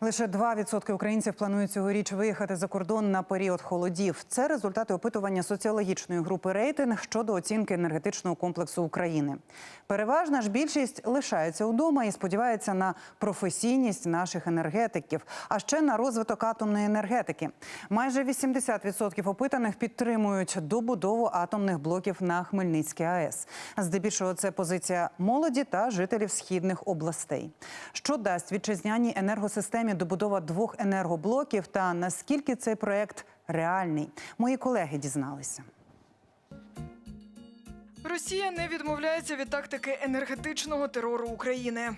Лише 2% українців планують цьогоріч виїхати за кордон на період холодів. Це результати опитування соціологічної групи рейтинг щодо оцінки енергетичного комплексу України. Переважна ж більшість лишається вдома і сподівається на професійність наших енергетиків, а ще на розвиток атомної енергетики. Майже 80% опитаних підтримують добудову атомних блоків на Хмельницькій АЕС. Здебільшого це позиція молоді та жителів східних областей. Що дасть вітчизняній енергосистемі добудова двох енергоблоків та наскільки цей проект реальний? Мої колеги дізналися. Росія не відмовляється від тактики енергетичного терору України.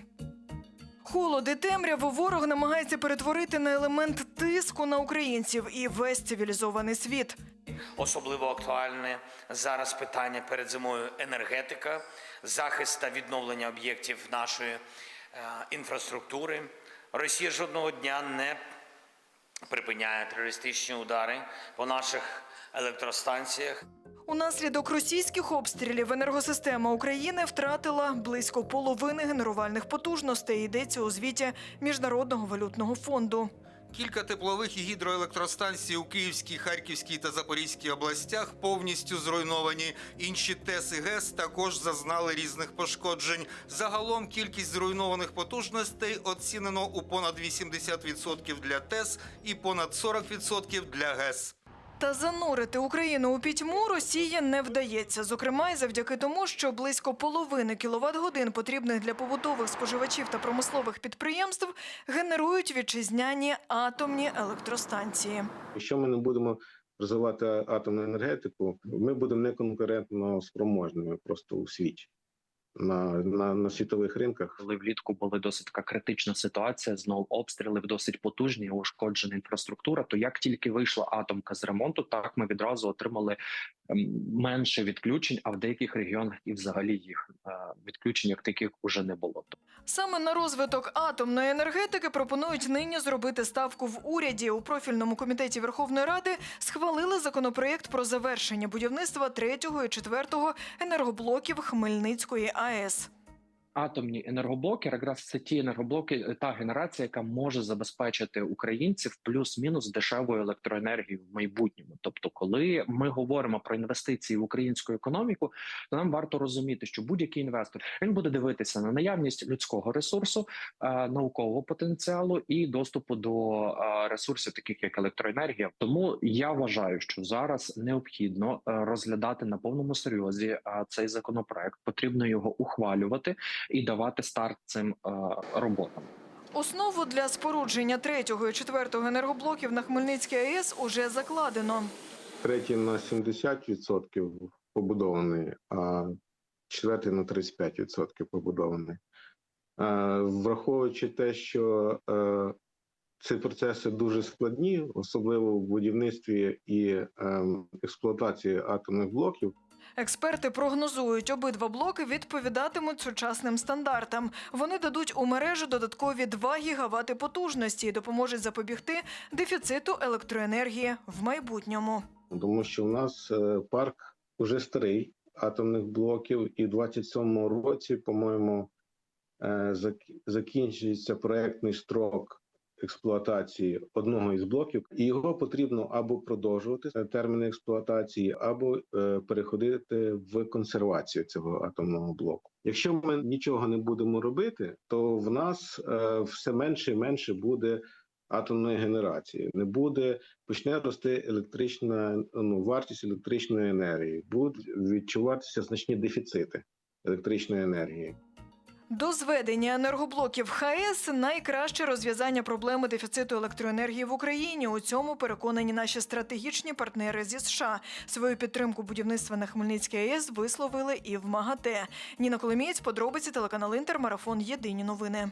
Холод і темряву ворог намагається перетворити на елемент тиску на українців і весь цивілізований світ. Особливо актуальне зараз питання перед зимою енергетика, захист та відновлення об'єктів нашої е, інфраструктури. Росія жодного дня не припиняє терористичні удари по наших електростанціях. Унаслідок російських обстрілів енергосистема України втратила близько половини генерувальних потужностей. Йдеться у звіті Міжнародного валютного фонду. Кілька теплових і гідроелектростанцій у Київській, Харківській та Запорізькій областях повністю зруйновані. Інші ТЕС і ГЕС також зазнали різних пошкоджень. Загалом кількість зруйнованих потужностей оцінено у понад 80% для ТЕС і понад 40% для ГЕС. Та занурити Україну у пітьму Росії не вдається. Зокрема, й завдяки тому, що близько половини кіловат-годин, потрібних для побутових споживачів та промислових підприємств, генерують вітчизняні атомні електростанції. Якщо ми не будемо розвивати атомну енергетику, ми будемо неконкурентно спроможними просто у світі на, на, на світових ринках. коли влітку була досить така критична ситуація, знову обстріли досить потужні, ушкоджена інфраструктура. То як тільки вийшла атомка з ремонту, так ми відразу отримали менше відключень, а в деяких регіонах і взагалі їх е, відключень як таких уже не було. Саме на розвиток атомної енергетики пропонують нині зробити ставку в уряді. У профільному комітеті Верховної Ради схвалили законопроєкт про завершення будівництва третього і четвертого енергоблоків Хмельницької АЕС. Атомні енергоблоки, якраз це ті енергоблоки, е, та генерація, яка може забезпечити українців плюс-мінус дешевою електроенергією в майбутньому. Тобто, коли ми говоримо про інвестиції в українську економіку, то нам варто розуміти, що будь-який інвестор він буде дивитися на наявність людського ресурсу, е, наукового потенціалу і доступу до е, ресурсів, таких як електроенергія. Тому я вважаю, що зараз необхідно розглядати на повному серйозі цей законопроект. Потрібно його ухвалювати і давати старт цим е, роботам. Основу для спорудження третього і четвертого енергоблоків на Хмельницькій АЕС уже закладено. Третій на 70% побудований, а четвертий на 35% побудований. Е, Враховуючи те, що е, ці процеси дуже складні, особливо в будівництві і ем, експлуатації атомних блоків, Експерти прогнозують, обидва блоки відповідатимуть сучасним стандартам. Вони дадуть у мережу додаткові 2 гігавати потужності і допоможуть запобігти дефіциту електроенергії в майбутньому. тому що в нас е, парк уже старий атомних блоків, і в 27-му році, по-моєму, е, закінчується проектний строк експлуатації одного із блоків, і його потрібно або продовжувати е, терміни експлуатації, або е, переходити в консервацію цього атомного блоку. Якщо ми нічого не будемо робити, то в нас е, все менше і менше буде атомної генерації. Не буде почне рости електрична ну, вартість електричної енергії, будуть відчуватися значні дефіцити електричної енергії. До зведення енергоблоків ХАЕС найкраще розв'язання проблеми дефіциту електроенергії в Україні. У цьому переконані наші стратегічні партнери зі США. Свою підтримку будівництва на Хмельницькій АЕС висловили і в МАГАТЕ. Ніна Коломієць, подробиці телеканал Інтер, марафон Єдині новини.